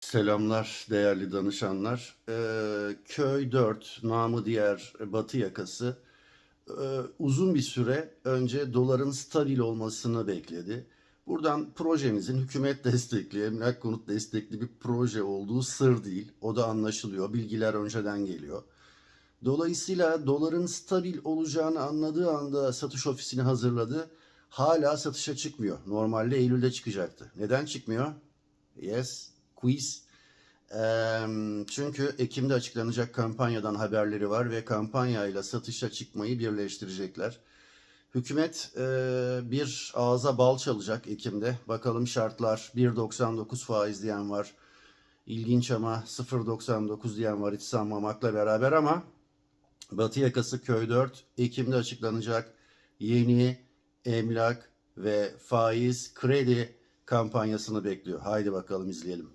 Selamlar değerli danışanlar. Ee, Köy 4, namı diğer Batı yakası e, uzun bir süre önce doların stabil olmasını bekledi. Buradan projemizin hükümet destekli, emlak konut destekli bir proje olduğu sır değil. O da anlaşılıyor. Bilgiler önceden geliyor. Dolayısıyla doların stabil olacağını anladığı anda satış ofisini hazırladı. Hala satışa çıkmıyor. Normalde Eylül'de çıkacaktı. Neden çıkmıyor? Yes, quiz. Çünkü Ekim'de açıklanacak kampanyadan haberleri var ve kampanyayla satışa çıkmayı birleştirecekler. Hükümet bir ağza bal çalacak Ekim'de. Bakalım şartlar 1.99 faiz diyen var. İlginç ama 0.99 diyen var hiç sanmamakla beraber ama Batı yakası köy 4 Ekim'de açıklanacak yeni emlak ve faiz kredi kampanyasını bekliyor. Haydi bakalım izleyelim.